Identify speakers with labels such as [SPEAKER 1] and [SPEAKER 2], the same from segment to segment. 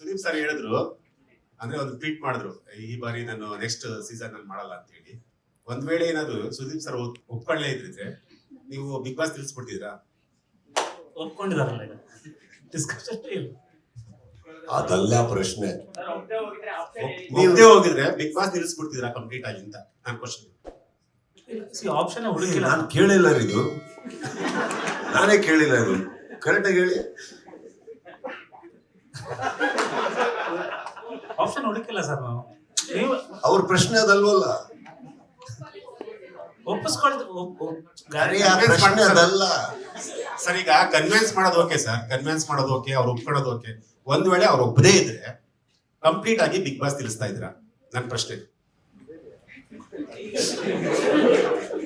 [SPEAKER 1] Sudeep sir ಹೇಳಿದ್ರು ಅಂದ್ರೆ ಒಂದು ಟ್ವೀಟ್ ಮಾಡಿದ್ರು ಈ ಬಾರಿ ನಾನು ನೆಕ್ಸ್ಟ್ ಸೀಸನ್ ಅಲ್ಲಿ ಮಾಡಲ್ಲ ಅಂತ ಹೇಳಿ. ಒಂದ್ ವೇಳೆ ಏನಾದ್ರು ಸುದೀಪ್ ಸರ್ ಒಪ್ಕೊಳ್ಳೇ ಇದ್ರಿದ್ರೆ ನೀವು ಬಿಗ್ ಬಾಸ್ ತಿಳಿಸ್ಬಿಡ್ತೀರಾ
[SPEAKER 2] ಒಪ್ಕೊಂಡಿದಾರಲ್ಲ ಈಗ. ಡಿಸ್ಕಷನ್ ಇಲ್ಲ.
[SPEAKER 3] ಅದಲ್ಲ ಪ್ರಶ್ನೆ.
[SPEAKER 1] ಒಪ್ಪದೇ ಹೋಗಿದ್ರೆ ಬಿಗ್ ಬಾಸ್ ನಿಲ್ಲಿಸ್ಬಿಡ್ತಿದ್ರಾ ಕಂಪ್ಲೀಟ್ ಆಗಿ ಅಂತ ನನ್ನ ಕ್ವಶನ್
[SPEAKER 2] ಸಿ ಆಪ್ಷನ್ ಹುಡುಕಿಲ್ಲ.
[SPEAKER 3] ನಾನು ಕೇಳಿಲ್ಲ ರೀ ಇದು. ನಾನೇ ಕೇಳಿಲ್ಲ ಇದು. ಕರೆಕ್ಟಾಗಿ ಹೇಳಿ.
[SPEAKER 2] ಆಪ್ಷನ್ ಹುಡುಕಿಲ್ಲ ಸರ್ ನಾವು. ನೀವು
[SPEAKER 3] ಅವ್ರ ಪ್ರಶ್ನೆ ಅದಲ್ವಲ್ಲ?
[SPEAKER 2] ಒಪ್ಪಿಸ್ಕೊಳ್ತ ಒಪ್- ಒಪ್-
[SPEAKER 3] ಅರೆ, ಆ ಪ್ರಶ್ನೆ ಅದಲ್ಲ.
[SPEAKER 1] ಸರ್ ಈಗ ಕನ್ವಿನ್ಸ್ ಮಾಡೋದು ಓಕೆ ಸರ್. ಕನ್ವಿನ್ಸ್ ಮಾಡೋದು ಓಕೆ ಅವ್ರು ಒಪ್ಕೊಳ್ಳೋದು ಓಕೆ. ಒಂದ್ ವೇಳೆ ಅವ್ರು ಒಪ್ಪದೇ ಇದ್ರೆ ಕಂಪ್ಲೀಟ್ ಆಗಿ ಬಿಗ್ ಬಾಸ್ ತಿಳಿಸ್ತಾ ಇದ್ದೀರಾ? ನನ್ನ ಪ್ರಶ್ನೆ.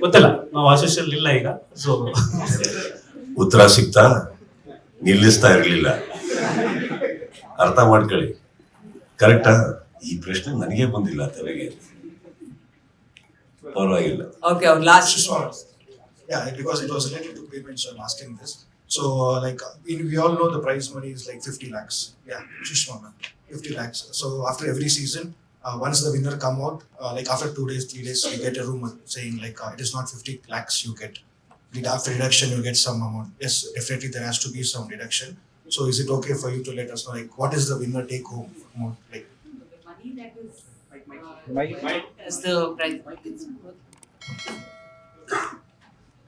[SPEAKER 2] ಗೊತ್ತಲ್ಲ. ನಾವು ಆಶೀಶಲ್ ಇಲ್ಲ ಈಗ ಸೊ
[SPEAKER 3] ಉತ್ತರ ಸಿಗ್ತಾ ನಿಲ್ಲಿಸ್ತಾ ಇರ್ಲಿಲ್ಲ. ಅರ್ಥ ಮಾಡ್ಕೊಳ್ಳಿ. ಕರೆಕ್ಟಾ ಈ ಪ್ರಶ್ನೆ ನನಗೆ ಬಂದಿಲ್ಲ ತಲೆಗೆ ಪರವಾಗಿಲ್ಲ
[SPEAKER 4] Okay, our last.
[SPEAKER 5] Just one. Yeah, because it was related to payments, so I'm asking this. So, uh, like, uh, we, we all know the prize money is like 50 lakhs. Yeah, just one, man. 50 lakhs. So, after every season, uh, once the winner come out, uh, like after two days, three days, we get a rumor saying like uh, it is not 50 lakhs you get. With after deduction, you get some amount. Yes, definitely there has to be some deduction. So, is it okay for you to let us know like what is the winner take home amount? Like,
[SPEAKER 4] Money that is. As the price.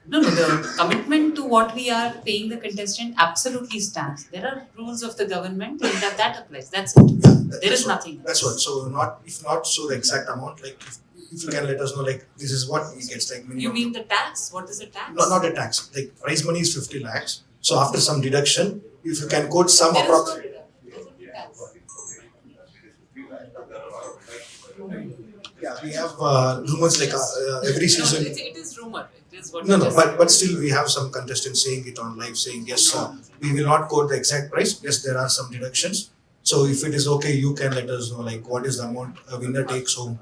[SPEAKER 4] No, no, the commitment to what we are paying the contestant absolutely stands. There are rules of the government and that, that applies, that's it.
[SPEAKER 5] that-
[SPEAKER 4] There
[SPEAKER 5] what-
[SPEAKER 4] nothing.
[SPEAKER 5] That's what. So, not if not so the exact amount, like if, if you can let us know like this is what he gets like minimum.
[SPEAKER 4] You mean the tax? What is the tax?
[SPEAKER 5] No, not a tax. Like prize money is fifty lakhs. So after some deduction, if you can quote some
[SPEAKER 4] There is no
[SPEAKER 5] approx.
[SPEAKER 4] There is no tax.
[SPEAKER 5] Yeah, we have uh, rumors like uh, uh, every season.
[SPEAKER 4] it, it is rumor, it is what
[SPEAKER 5] No, no, but but still we have some contestants saying it on live, saying yes, uh, we will not quote the exact price. Yes, there are some deductions. So if it is okay, you can let us know like what is the amount a winner takes home.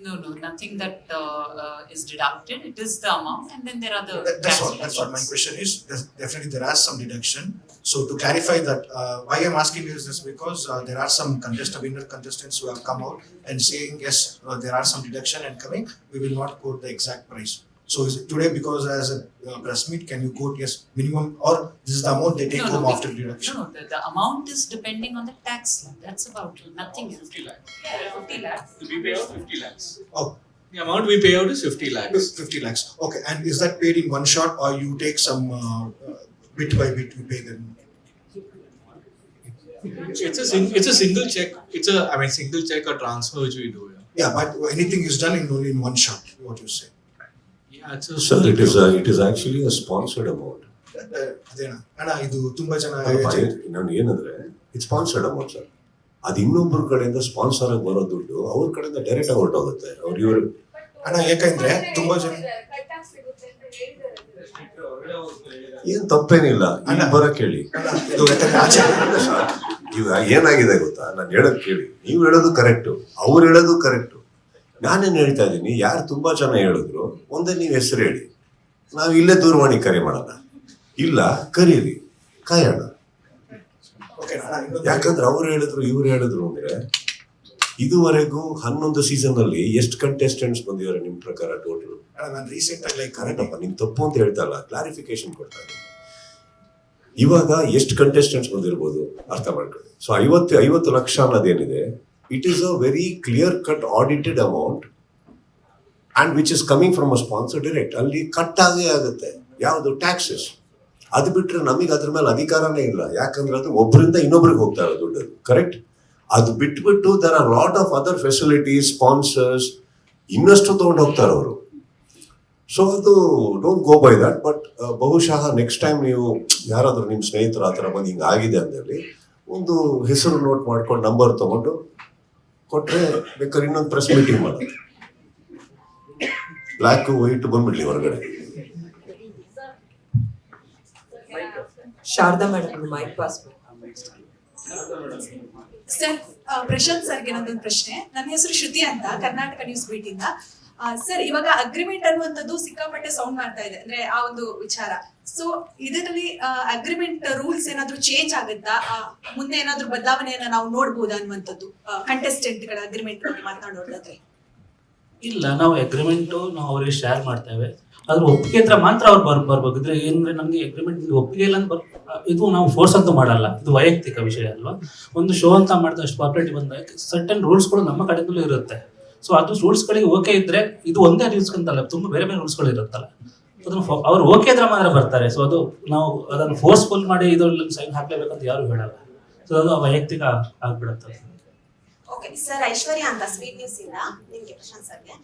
[SPEAKER 4] No, no, nothing that uh, uh, is deducted, it is the amount and then there are the
[SPEAKER 5] That, that's what that's what my question is. There's definitely there are some deduction. So to clarify that, uh, why I'm asking you is this because uh, there are some contestant winner contestants who have come out and saying yes, uh, there are some deduction and coming. We will not quote the exact price. So is it today because as a uh, press meet, can you quote yes minimum or this is the amount they take
[SPEAKER 4] No, no,
[SPEAKER 5] home
[SPEAKER 4] we-
[SPEAKER 5] after deduction?
[SPEAKER 4] No, no, the, the amount is depending on the tax slab, that's about it, nothing else.
[SPEAKER 6] Fifty lakhs.
[SPEAKER 4] Yeah, fifty lakhs.
[SPEAKER 6] We pay out fifty lakhs.
[SPEAKER 5] Oh,
[SPEAKER 6] The amount we pay out is fifty lakhs.
[SPEAKER 5] fifty lakhs. Okay, and is that paid in one shot or you take some uh, uh, bit by bit you pay them?
[SPEAKER 6] It's a sing, it's a single check, it's a, I mean, single check or transfer which we do, yeah.
[SPEAKER 5] Yeah, but anything is done in only in one shot. What you say?
[SPEAKER 3] Sir it is it is actually uh
[SPEAKER 5] sponsored amount ಅಣ್ಣ ಇದು ತುಂಬಾ ಚೆನ್ನಾಗಿ
[SPEAKER 3] ನಾನು ಏನಂದ್ರೆ it sponsored amount sir ಅದು ಇನ್ನೊಬ್ಬರ ಕಡೆಯಿಂದ sponsor ಆಗಿ ಬರೋ ದುಡ್ಡು ಅವ್ರ ಕಡೆಯಿಂದ ಡೈರೆಕ್ಟ್ ಆಗಿ ಹೊರಟೋಗುತ್ತೆ. ಅವ್ರ ಇವರು
[SPEAKER 5] ಅಣ್ಣ ಯಾಕಂದ್ರೆ ತುಂಬಾ ಜನ
[SPEAKER 3] ಏನ್ ತಪ್ಪೇನಿಲ್ಲ
[SPEAKER 5] ಅಣ್ಣ
[SPEAKER 3] ಬರ ಕೇಳಿ. ಇದು ಏನಾಗಿದೆ ಗೊತ್ತಾ? ನಾನು ಹೇಳೋದು ಕೇಳಿ. ನೀವು ಹೇಳೋದು ಕರೆಕ್ಟು ಅವ್ರು ಹೇಳೋದು ಕರೆಕ್ಟು ನಾನೇನ್ ಹೇಳ್ತಾ ಇದ್ದೀನಿ ಯಾರು ತುಂಬಾ ಜನ ಹೇಳಿದ್ರು ಒಂದೇ ನೀವು ಹೆಸರು ಹೇಳಿ. ನಾವು ಇಲ್ಲೇ ದೂರವಾಣಿ ಕರೆ ಮಾಡೋಣ. ಇಲ್ಲ ಕರೀರಿ ಕಾಯೋಣ. ಯಾಕಂದ್ರೆ ಅವ್ರು ಹೇಳಿದ್ರು ಇವ್ರು ಹೇಳಿದ್ರು ಅಂದ್ರೆ ಇದುವರೆಗೂ ಹನ್ನೊಂದು ಸೀಸನ್ ಅಲ್ಲಿ ಎಷ್ಟು ಕಂಟೆಸ್ಟೆಂಟ್ಸ್ ಬಂದಿದ್ದಾರೆ ನಿಮ್ ಪ್ರಕಾರ ಟೋಟಲ್
[SPEAKER 5] ನಾನು ರೀಸೆಂಟ್ ಆಗಿ
[SPEAKER 3] ಕರೆಕ್ಟ್ ನಿನ್ ತಪ್ಪು ಅಂತ ಹೇಳ್ತಾ ಇಲ್ಲ ಕ್ಲಾರಿಫಿಕೇಶನ್ ಕೊಡ್ತಾ ಇದ್ದೀನಿ. ಇವಾಗ ಎಷ್ಟು ಕಂಟೆಸ್ಟೆಂಟ್ಸ್ ಬಂದಿರ್ಬೋದು ಅರ್ಥ ಮಾಡ್ಕೊಳ್ಳಿ. ಸೊ ಐವತ್ತು ಐವತ್ತು ಲಕ್ಷ ಅನ್ನೋದೇನಿದೆ it is a very clear cut audited amount and which is coming from uh sponsor direct ಅಲ್ಲಿ ಕಟ್ ಆಗೇ ಆಗುತ್ತೆ. ಯಾವುದು? ಟ್ಯಾಕ್ಸಸ್ ಅದು ಬಿಟ್ಟರೆ ನಮಗೆ ಅದ್ರ ಮೇಲೆ ಅಧಿಕಾರನೇ ಇಲ್ಲ. ಯಾಕಂದ್ರೆ ಅದು ಒಬ್ಬರಿಂದ ಇನ್ನೊಬ್ರಿಗೆ ಹೋಗ್ತಾ ಇರೋದು ದುಡ್ಡು. ಕರೆಕ್ಟ್ ಅದು ಬಿಟ್ಬಿಟ್ಟು there are lot of other facilities sponsors ಇನ್ನಷ್ಟು ತಗೊಂಡು ಹೋಗ್ತಾರೆ ಅವರು ಸೊ ಅದು don't go by that but ಬಹುಶಃ ನೆಕ್ಸ್ಟ್ ಟೈಮ್ ನೀವು ಯಾರಾದರೂ ನಿಮ್ಮ ಸ್ನೇಹಿತರು ಆ ಥರ ಬಂದು ಹಿಂಗೆ ಆಗಿದೆ ಅಂದಲ್ಲಿ ಒಂದು ಹೆಸರು ನೋಟ್ ಮಾಡ್ಕೊಂಡು ನಂಬರ್ ತಗೊಂಡು ಕೊಟ್ರೆ ಬೇಕಾದ್ರೆ ಇನ್ನೊಂದು ಪ್ರೆಸ್ ಮೀಟಿಂಗ್ ಮಾಡೋದು ಬ್ಲ್ಯಾಕ್ ವೈಟ್ ಬಂದ್ಬಿಡ್ಲಿ ಹೊರಗಡೆ.
[SPEAKER 4] Sharada madam mic
[SPEAKER 7] pass sir Prashant ಸರ್ಗೆ ನನ್ನೊಂದು ಪ್ರಶ್ನೆ. ನನ್ನ ಹೆಸರು ಶ್ರುತಿ ಅಂತ ಕರ್ನಾಟಕ ನ್ಯೂಸ್ ಬೀಟಿಂದ ಸರ್, ಇವಾಗ ಅಗ್ರಿಮೆಂಟ್ ಅನ್ನುವಂಥದ್ದು ಸಿಕ್ಕಾಪಟ್ಟೆ ಸೌಂಡ್ ಮಾಡ್ತಾ ಇದೆ. ಅಂದ್ರೆ ಆ ಒಂದು ವಿಚಾರ. ಸೊ ಇದರಲ್ಲಿ ಅಗ್ರಿಮೆಂಟ್ ರೂಲ್ಸ್ ಏನಾದ್ರೂ ಚೇಂಜ್ ಆಗುತ್ತಾ? ಮುಂದೆ ಏನಾದ್ರೂ ಬದಲಾವಣೆಯನ್ನ ನಾವು ನೋಡಬಹುದು ಅನ್ನುವಂಥದ್ದು ಕಂಟೆಸ್ಟೆಂಟ್ಗಳ ಅಗ್ರಿಮೆಂಟ್ ಮಾತನಾಡೋದಾದ್ರೆ
[SPEAKER 2] ಇಲ್ಲ, ನಾವು ಅಗ್ರಿಮೆಂಟ್ ನಾವು ಅವರಿಗೆ ಶೇರ್ ಮಾಡ್ತೇವೆ. ಅದ್ರ ಒಪ್ಪಿಗೆ ಹತ್ರ ಮಾತ್ರ ಅವ್ರು ಬರ್ ಬರ್ಬೇಕು ಇದ್ರೆ ಏನಂದ್ರೆ ನಮಗೆ ಅಗ್ರಿಮೆಂಟ್ ಒಪ್ಪಿಗೆ ಇಲ್ಲ ಅಂತ ಇದು ನಾವು ಫೋರ್ಸ್ ಅಂತೂ ಮಾಡಲ್ಲ. ಇದು ವೈಯಕ್ತಿಕ ವಿಷಯ ಅಲ್ವಾ? ಒಂದು ಶೋ ಅಂತ ಮಾಡ್ತಾ ಅಷ್ಟು ಪಾಪ್ಯುಲಾರಿಟಿ ಬಂದಾಗ ಸರ್ಟನ್ ರೂಲ್ಸ್ಗಳು ನಮ್ಮ ಕಡೆಯಿಂದಲೂ ಇರುತ್ತೆ. ಸೊ ಅದು ರೂಲ್ಸ್ಗಳಿಗೆ ಓಕೆ ಇದ್ರೆ ಇದು ಒಂದೇ ರೂಲ್ಸ್ ಅಂತಲ್ಲ ತುಂಬಾ ಬೇರೆ ಬೇರೆ ರೂಲ್ಸ್ಗಳು ಇರುತ್ತಲ್ಲ. ಅದನ್ನು ಅವ್ರು ಓಕೆ ಇದ್ರೆ ಮಾತ್ರ ಬರ್ತಾರೆ. ಸೊ ಅದು ನಾವು ಅದನ್ನು ಫೋರ್ಸ್ಫುಲ್ ಮಾಡಿ ಇದು ಸೈನ್ ಅಂತ ಯಾರು ಹೇಳಲ್ಲ. ಸೊ ಅದು ವೈಯಕ್ತಿಕ ಆಗ್ಬಿಡುತ್ತೆ.
[SPEAKER 8] ಓಕೆ ಸರ್ ಐಶ್ವರ್ಯ ಅಂತ ಸ್ವೀಟ್ ನ್ಯೂಸ್ ಇಲ್ಲ ನಿಮ್ಗೆ ಪ್ರಶಾಂತ್ ಸರ್ಗೆ.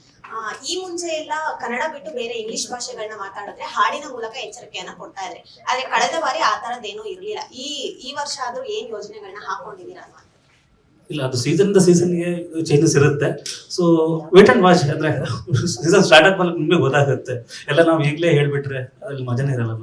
[SPEAKER 8] ಈ ಮುಂಚೆ ಎಲ್ಲ ಕನ್ನಡ ಬಿಟ್ಟು ಬೇರೆ ಇಂಗ್ಲಿಷ್ ಭಾಷೆಗಳನ್ನ ಮಾತಾಡಿದ್ರೆ ಹಾಡಿನ ಮೂಲಕ ಎಚ್ಚರಿಕೆಯನ್ನ ಕೊಡ್ತಾ ಇದ್ರೆ. ಆದ್ರೆ ಕಳೆದ ಬಾರಿ ಆ ತರದ್ದೇನೂ ಇರಲಿಲ್ಲ. ಈ ಈ ವರ್ಷ ಆದ್ರೂ ಏನ್ ಯೋಜನೆಗಳನ್ನ ಹಾಕೊಂಡಿದ್ದೀರಾ ಅಂತ?
[SPEAKER 2] ಇಲ್ಲ, ಅದು ಸೀಸನ್ ಸೀಸನ್ಗೆ ಚೇಂಜಸ್ ಇರುತ್ತೆ. ಸೊ ವೇಟ್ ಅಂಡ್ ವಾಚ್ ಅಂದ್ರೆ ಸೀಸನ್ ಸ್ಟಾರ್ಟ್ ಆದ್ಮೇಲೆ ನಿಮಗೆ ಗೊತ್ತಾಗುತ್ತೆ. ಎಲ್ಲ ನಾವು ಈಗಲೇ ಹೇಳ್ಬಿಟ್ರೆ ಅದ್ರಲ್ಲಿ ಮಜಾನೇ ಇರಲ್ಲ